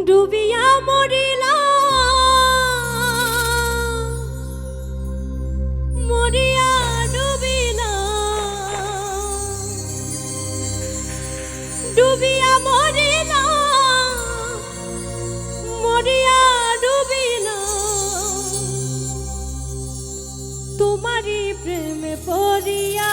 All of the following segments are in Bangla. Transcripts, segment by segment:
ডুবিয়া মরিলা। মরিয়া ডুবিলা। ডুবিয়া মরিলা। মরিয়া ডুবিলা। তোমারই প্রেমে পড়িয়া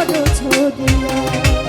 বড় ছড়িয়া